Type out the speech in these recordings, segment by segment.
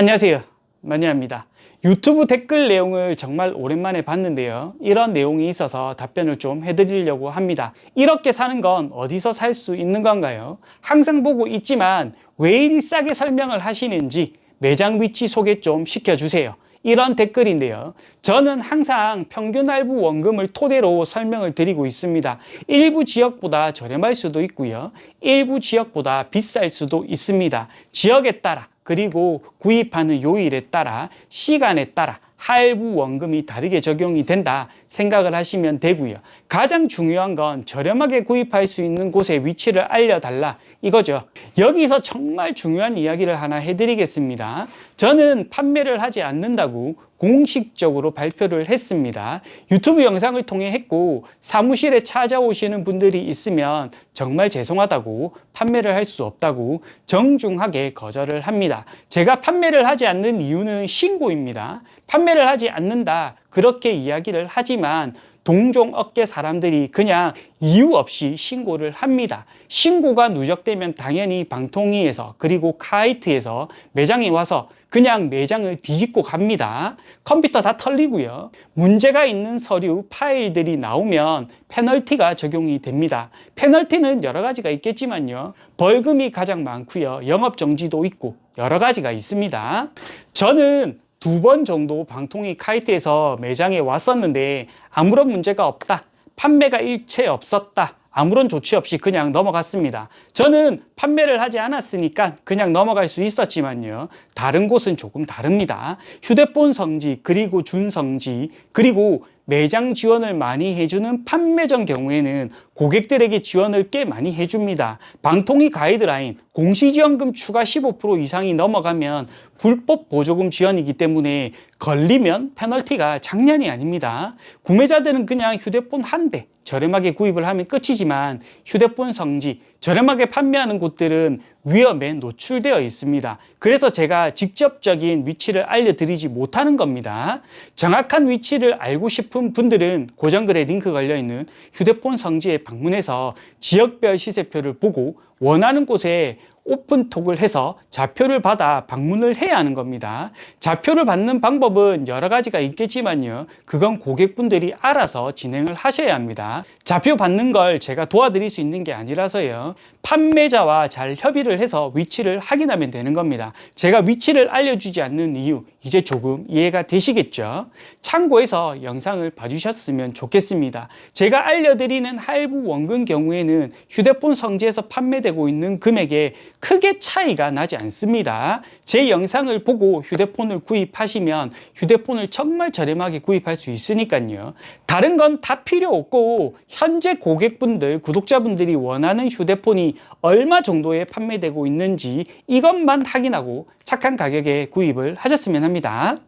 안녕하세요. 마니아입니다. 유튜브 댓글 내용을 정말 오랜만에 봤는데요. 이런 내용이 있어서 답변을 좀 해드리려고 합니다. 이렇게 사는 건 어디서 살 수 있는 건가요? 항상 보고 있지만 왜 이리 싸게 설명을 하시는지 매장 위치 소개 좀 시켜주세요. 이런 댓글인데요. 저는 항상 평균 할부 원금을 토대로 설명을 드리고 있습니다. 일부 지역보다 저렴할 수도 있고요. 일부 지역보다 비쌀 수도 있습니다. 지역에 따라 그리고 구입하는 요일에 따라 시간에 따라 할부 원금이 다르게 적용이 된다 생각을 하시면 되고요. 가장 중요한 건 저렴하게 구입할 수 있는 곳의 위치를 알려달라 이거죠. 여기서 정말 중요한 이야기를 하나 해드리겠습니다. 저는 판매를 하지 않는다고 공식적으로 발표를 했습니다. 유튜브 영상을 통해 했고 사무실에 찾아오시는 분들이 있으면 정말 죄송하다고 판매를 할 수 없다고 정중하게 거절을 합니다. 제가 판매를 하지 않는 이유는 신고입니다. 판매를 하지 않는다 그렇게 이야기를 하지만 동종 업계 사람들이 그냥 이유 없이 신고를 합니다. 신고가 누적되면 당연히 방통위에서 그리고 카이트에서 매장에 와서 그냥 매장을 뒤집고 갑니다. 컴퓨터 다 털리고요. 문제가 있는 서류 파일들이 나오면 페널티가 적용이 됩니다. 페널티는 여러 가지가 있겠지만요. 벌금이 가장 많고요. 영업 정지도 있고 여러 가지가 있습니다. 저는 두 번 정도 방통위 카이트에서 매장에 왔었는데 아무런 문제가 없다. 판매가 일체 없었다. 아무런 조치 없이 그냥 넘어갔습니다. 저는 판매를 하지 않았으니까 그냥 넘어갈 수 있었지만요. 다른 곳은 조금 다릅니다. 휴대폰 성지, 그리고 준 성지, 그리고 매장 지원을 많이 해주는 판매점 경우에는 고객들에게 지원을 꽤 많이 해줍니다. 방통위 가이드라인, 공시지원금 추가 15% 이상이 넘어가면 불법 보조금 지원이기 때문에 걸리면 페널티가 장난이 아닙니다. 구매자들은 그냥 휴대폰 한 대 저렴하게 구입을 하면 끝이지만 휴대폰 성지 저렴하게 판매하는 곳 들은 위험에 노출되어 있습니다. 그래서 제가 직접적인 위치를 알려드리지 못하는 겁니다. 정확한 위치를 알고 싶은 분들은 고정글에 링크 걸려 있는 휴대폰 성지에 방문해서 지역별 시세표를 보고 원하는 곳에 오픈톡을 해서 좌표를 받아 방문을 해야 하는 겁니다. 좌표를 받는 방법은 여러 가지가 있겠지만요. 그건 고객분들이 알아서 진행을 하셔야 합니다. 좌표 받는 걸 제가 도와드릴 수 있는 게 아니라서요. 판매자와 잘 협의를 해서 위치를 확인하면 되는 겁니다. 제가 위치를 알려주지 않는 이유, 이제 조금 이해가 되시겠죠? 참고해서 영상을 봐주셨으면 좋겠습니다. 제가 알려드리는 할부 원금 경우에는 휴대폰 성지에서 판매되고 있는 금액에 크게 차이가 나지 않습니다. 제 영상을 보고 휴대폰을 구입하시면 휴대폰을 정말 저렴하게 구입할 수 있으니까요. 다른 건 다 필요 없고 현재 고객분들, 구독자분들이 원하는 휴대폰이 얼마 정도에 판매 되고 있는지 이것만 확인하고 착한 가격에 구입을 하셨으면 합니다.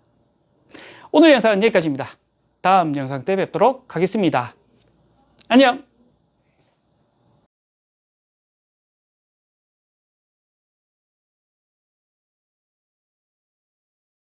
오늘 영상은 여기까지입니다. 다음 영상 때 뵙도록 하겠습니다. 안녕!